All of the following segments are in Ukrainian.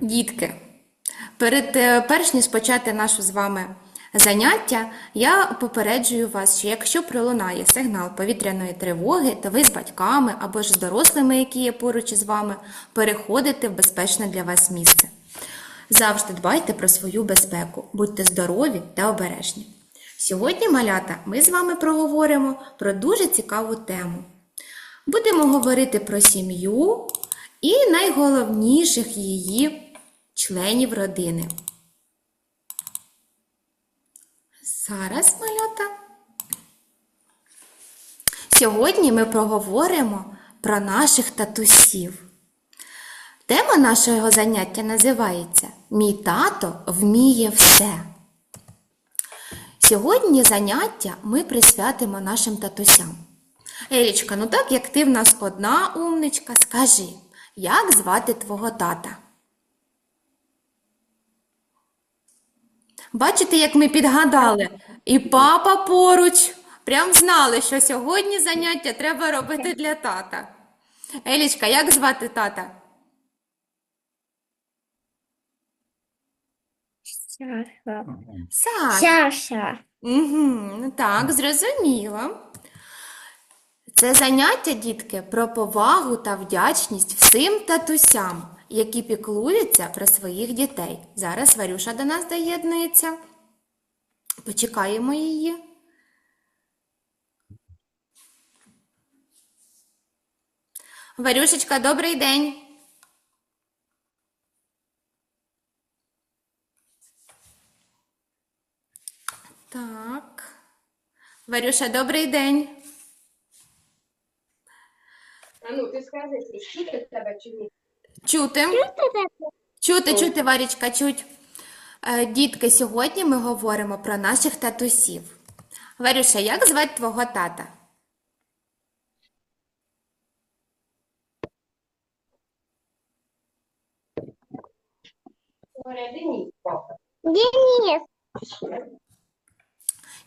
Дітки, перед е, перш ніж почати наше з вами заняття, я попереджую вас, що якщо пролунає сигнал повітряної тривоги, то ви з батьками або ж з дорослими, які є поруч із вами, переходите в безпечне для вас місце. Завжди дбайте про свою безпеку, будьте здорові та обережні. Сьогодні, малята, ми з вами проговоримо про дуже цікаву тему. Будемо говорити про сім'ю і найголовніших її членів родини. Зараз, малята. Сьогодні ми проговоримо про наших татусів. Тема нашого заняття називається Мій тато вміє все. Сьогодні заняття ми присвятимо нашим татусям. Елічка, ну так як ти в нас одна умничка, скажи, як звати твого тата? Бачите, як ми підгадали? І папа поруч. Прям знали, що сьогодні заняття треба робити для тата. Елічка, як звати тата? Саша. Саш. Саша. Угу, так, зрозуміло. Це заняття, дітки, про повагу та вдячність всім татусям, які піклуються про своїх дітей. Зараз Варюша до нас доєднується. Почекаємо її. Варюшечка, добрий день. Так. Варюша, добрий день. А ну, ти скажи, що тебе чи ні? Чути? Чути, чути, Варічка, чуть. Е, Дітки, сьогодні ми говоримо про наших татусів. Варюша, як звати твого тата? Денис.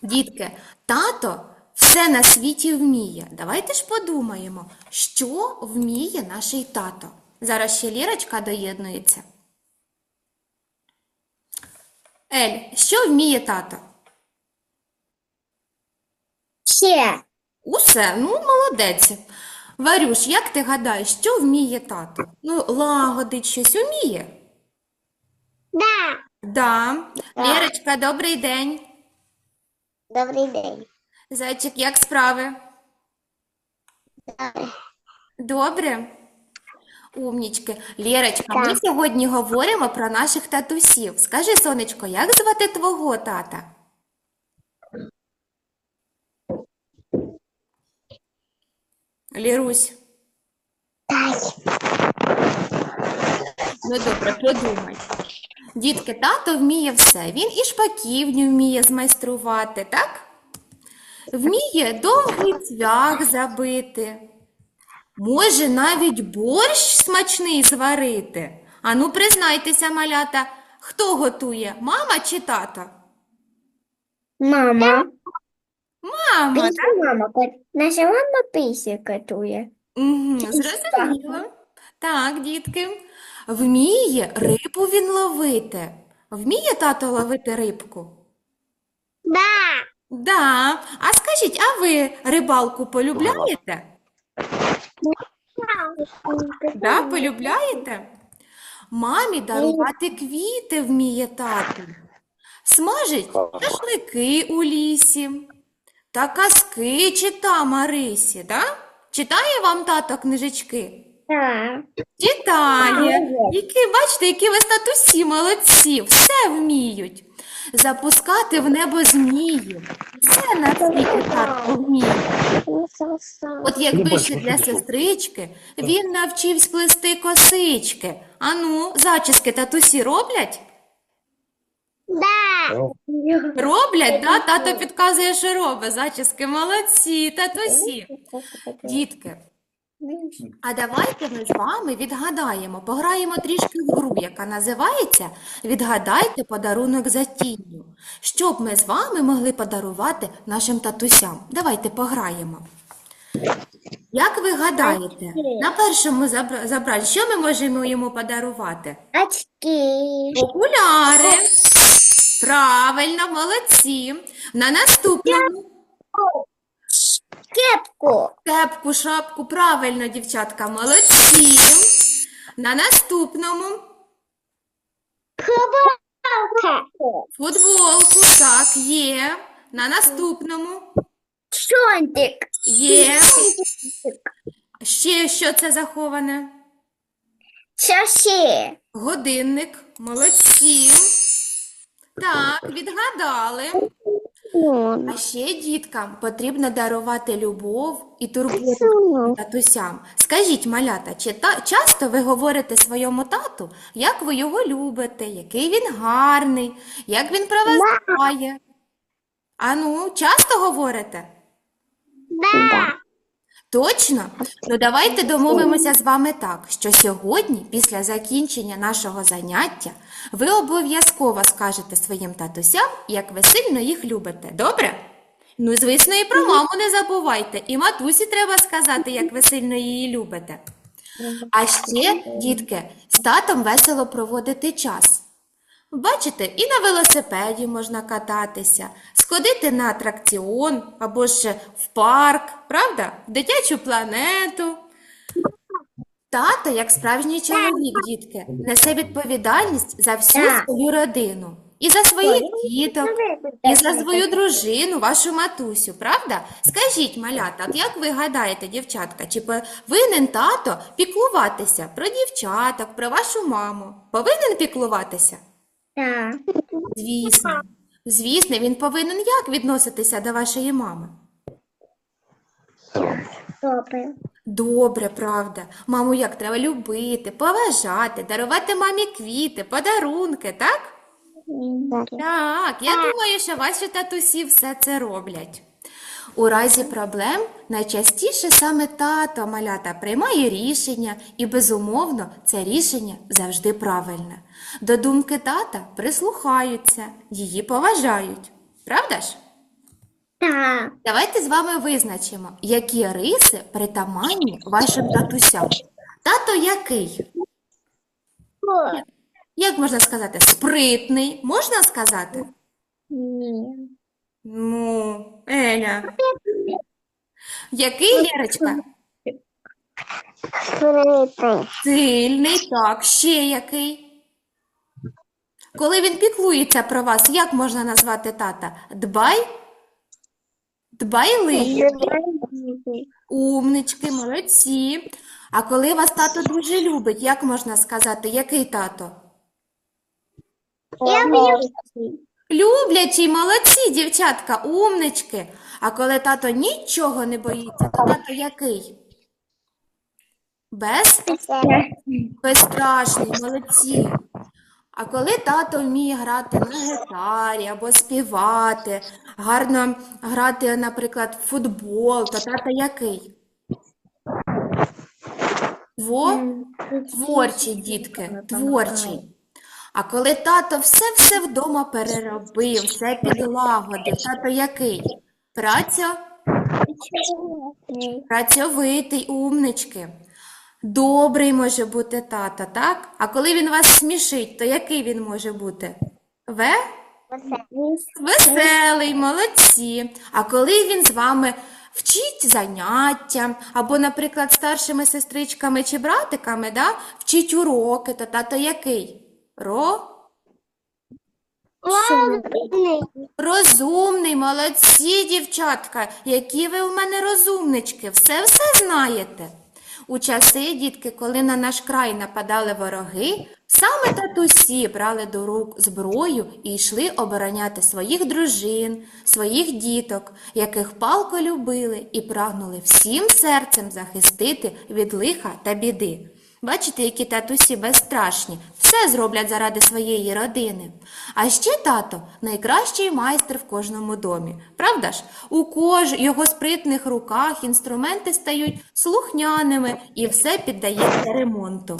Дітки, тато все на світі вміє. Давайте ж подумаємо, що вміє наш тато. Зараз ще Лірочка доєднується. Ель, що вміє тато? Все. Усе, ну молодець. Варюш, як ти гадаєш, що вміє тато? Ну, лагодить щось вміє? Да. Да. Лірочка, добрий день. Добрий день. Зайчик, як справи? Добре? Умнічки. Лєрочка, ми сьогодні говоримо про наших татусів. Скажи, сонечко, як звати твого тата? Лірусь, Так. ну добре, подумай. Дітки, тато вміє все. Він і шпаківню вміє змайструвати, так? Вміє довгий цвях забити. Може навіть борщ смачний зварити. Ану, признайтеся, малята, хто готує, мама чи тато? Мама. Мама, так? Мама. Наша мама пися готує. Угу, зрозуміло. Так, дітки. Вміє рибу він ловити. Вміє тато ловити рибку? Да. Да. А скажіть, а ви рибалку полюбляєте? Да, полюбляєте? Мамі дарувати квіти вміє тато. Смажить шашлики у лісі. Та казки чита Марисі, да? Читає вам тато книжечки? Да. Читає. Які, бачите, які ви статусі молодці, все вміють. Запускати в небо зміїв. Все на світі татко вміє. От якби ще для сестрички він навчився плести косички. Ану, зачіски татусі роблять? Да. Роблять, да? Тато підказує, що робить. Зачіски молодці, татусі. Дітки, а давайте ми з вами відгадаємо, пограємо трішки в гру, яка називається Відгадайте подарунок за тінню. Що б ми з вами могли подарувати нашим татусям? Давайте пограємо. Як ви гадаєте, на першому забра- забранні, що ми можемо йому подарувати? Очки. Окуляри. Правильно, молодці. На наступному Кепку. кепку, шапку. Правильно, дівчатка, молодці. На наступному Футболка. футболку. Так, є. На наступному Шонтик. є. Ще що це заховане? Чаші. Годинник. Молодці. Так, відгадали. А ще діткам потрібно дарувати любов і турботу татусям. Скажіть, малята, чи та, часто ви говорите своєму тату, як ви його любите, який він гарний, як він про вас дбає? Ану, часто говорите? Да. Точно? Ну давайте домовимося з вами так, що сьогодні, після закінчення нашого заняття, ви обов'язково скажете своїм татусям, як ви сильно їх любите. Добре? Ну, звісно, і про маму не забувайте. І матусі треба сказати, як ви сильно її любите. А ще, дітки, з татом весело проводити час. Бачите, і на велосипеді можна кататися, сходити на атракціон або ж в парк, правда? В дитячу планету. Тато, як справжній чоловік, дітки, несе відповідальність за всю свою родину. І за своїх діток, і за свою дружину, вашу матусю, правда? Скажіть, малята, от як ви гадаєте, дівчатка, чи повинен тато піклуватися про дівчаток, про вашу маму? Повинен піклуватися? Да. Звісно. Звісно, він повинен як відноситися до вашої мами? Добре. Добре, правда. Маму як треба любити, поважати, дарувати мамі квіти, подарунки, так? Так, я думаю, що ваші татусі все це роблять. У разі проблем найчастіше саме тато малята приймає рішення, і, безумовно, це рішення завжди правильне. До думки тата прислухаються, її поважають. Правда ж? Так. Давайте з вами визначимо, які риси притаманні вашим татусям. Тато який? Як можна сказати? Спритний, можна сказати? Ні. Ну, Еля. Який, Лєрочка? Сильний, так, ще який? Коли він піклується про вас, як можна назвати тата? Дбай? Дбайливий, умнички, молодці. А коли вас тато дуже любить, як можна сказати, який тато? Я Люблячий, молодці, дівчатка, умнички. А коли тато нічого не боїться, то тато який? Без? Безстрашний, молодці. А коли тато вміє грати на гітарі або співати, гарно грати, наприклад, в футбол, то тато який? Тво? Творчий, дітки, творчий. А коли тато все-все вдома переробив, все підлагодив, тато який? Праця? Працьовитий, умнички. Добрий може бути тато, так? А коли він вас смішить, то який він може бути? Ве? Веселий, молодці. А коли він з вами вчить заняття, або, наприклад, старшими сестричками чи братиками, да, вчить уроки, то тато який? Ро? Розумний, молодці, дівчатка, які ви у мене розумнички, все-все знаєте. У часи, дітки, коли на наш край нападали вороги, саме татусі брали до рук зброю і йшли обороняти своїх дружин, своїх діток, яких палко любили і прагнули всім серцем захистити від лиха та біди. Бачите, які татусі безстрашні, все зроблять заради своєї родини. А ще тато найкращий майстер в кожному домі. Правда ж? У кож його спритних руках інструменти стають слухняними і все піддається ремонту.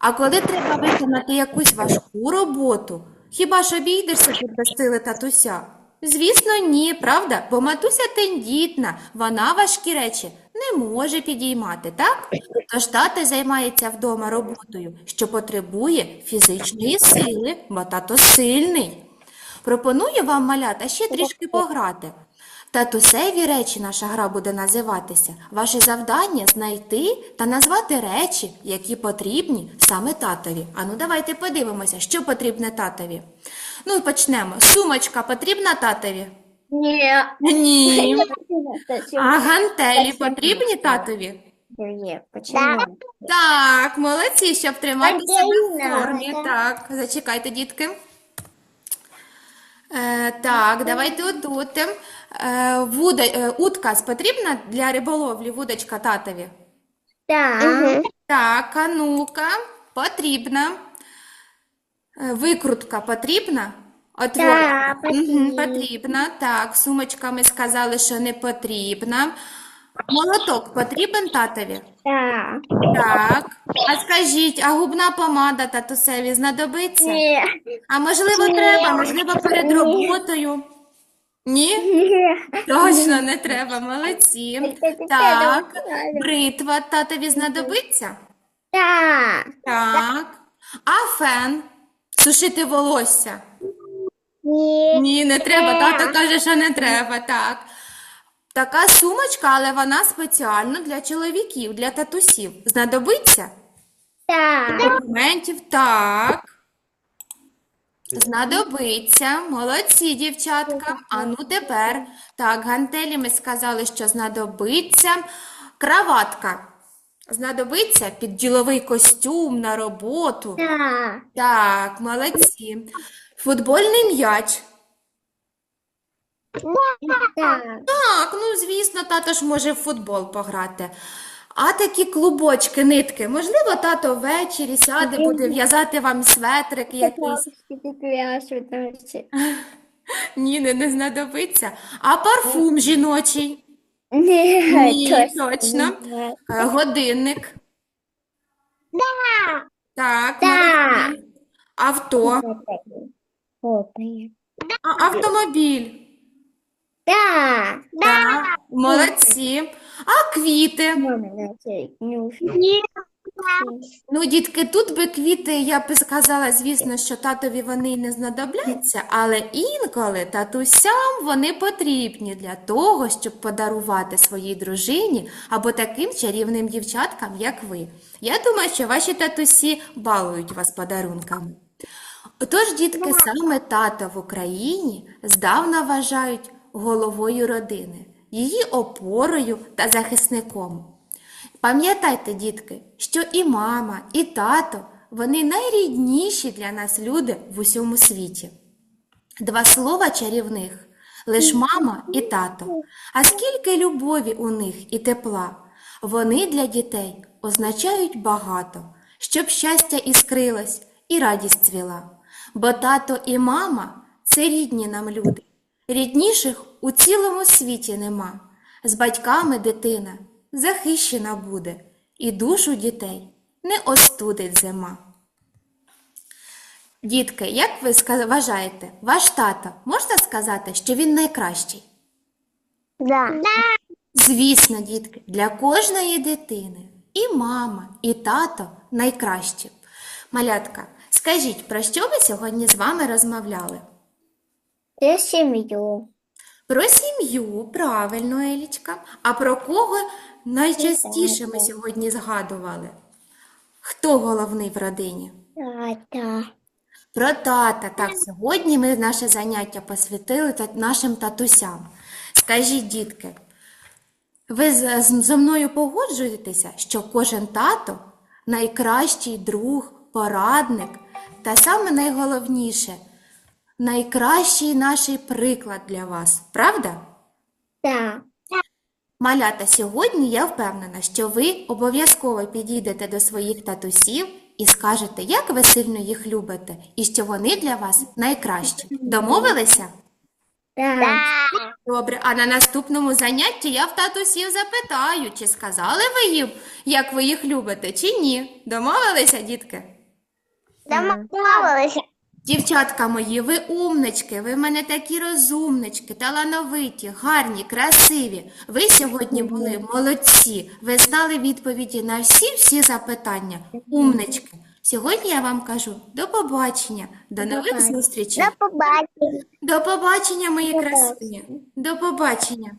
А коли треба виконати якусь важку роботу, хіба ж обійдешся тут без татуся? Звісно, ні, правда? Бо матуся тендітна, вона важкі речі не може підіймати, так? Тож тато займається вдома роботою, що потребує фізичної сили, бо тато сильний. Пропоную вам, малята, ще трішки пограти. Татусеві речі наша гра буде називатися. Ваше завдання знайти та назвати речі, які потрібні саме татові. Ану, давайте подивимося, що потрібне татові. Ну, і почнемо. Сумочка потрібна татові? Ні. Ні. А А гантелі потрібні татові? Ні, почему? Так, молодці, щоб тримати себе в формі. Так, зачекайте, дітки. Е, так, давайте отут. Е, вуда, е, утка потрібна для риболовлі, вудочка татові? Так. Так, а ну-ка, потрібна. Е, Викрутка потрібна? Отвор... Так, потрібна. потрібна. Так, сумочка ми сказали, що не потрібна. Молоток потрібен татові? Так. Так. А скажіть, а губна помада татусеві знадобиться? Ні. А можливо, Ні. треба, можливо, перед роботою? Ні? Ні. Точно не треба, молодці. Так, бритва татові знадобиться? Так. Так. А фен? Сушити волосся? Ні. Ні, не треба. Тато каже, що не треба. Так. Така сумочка, але вона спеціально для чоловіків, для татусів. Знадобиться? Так. Документів, так. Знадобиться. Молодці, дівчатка. А ну тепер. Так, гантелі ми сказали, що знадобиться. Краватка. Знадобиться під діловий костюм на роботу. Так. Так, молодці. Футбольний м'яч. Так. Так, ну звісно, тато ж може в футбол пограти. А такі клубочки, нитки. Можливо, тато ввечері сяде, буде в'язати вам светрик якийсь. Ні, не, не знадобиться. А парфум жіночий, Ні, Ні, точно. Е, годинник. Так, Так. молодці. Авто, а, автомобіль. Так. Так, молодці. А квіти? Ні. Ну, дітки, тут би квіти, я б сказала, звісно, що татові вони й не знадобляться, але інколи татусям вони потрібні для того, щоб подарувати своїй дружині або таким чарівним дівчаткам, як ви. Я думаю, що ваші татусі балують вас подарунками. Отож, дітки, саме тата в Україні здавна вважають головою родини, її опорою та захисником. Пам'ятайте, дітки, що і мама, і тато вони найрідніші для нас люди в усьому світі. Два слова чарівних лиш мама і тато. А скільки любові у них і тепла. Вони для дітей означають багато, щоб щастя іскрилось і радість цвіла. Бо тато і мама це рідні нам люди. Рідніших у цілому світі нема. З батьками дитина захищена буде, і душу дітей не остудить зима. Дітки, як ви вважаєте, ваш тато можна сказати, що він найкращий? Да. Звісно, дітки, для кожної дитини і мама, і тато найкращі. Малятка, скажіть, про що ми сьогодні з вами розмовляли? Це сім'ю. Про сім'ю, правильно, Елічка. А про кого найчастіше ми сьогодні згадували? Хто головний в родині? Тата. Про тата. Так, сьогодні ми наше заняття посвятили нашим татусям. Скажіть, дітки, ви зі мною погоджуєтеся, що кожен тато найкращий друг, порадник та саме найголовніше, найкращий наш приклад для вас, правда? Так. Малята, сьогодні я впевнена, що ви обов'язково підійдете до своїх татусів і скажете, як ви сильно їх любите, і що вони для вас найкращі. Домовилися? Так. Добре, а на наступному занятті я в татусів запитаю, чи сказали ви їм, як ви їх любите, чи ні. Домовилися, дітки? Домовилися. Дівчатка мої, ви умнички, ви в мене такі розумнички, талановиті, гарні, красиві. Ви сьогодні були молодці. Ви знали відповіді на всі-всі запитання. Умнички. Сьогодні я вам кажу до побачення, до нових зустрічей. До побачення. До побачення, мої До красуні. До побачення.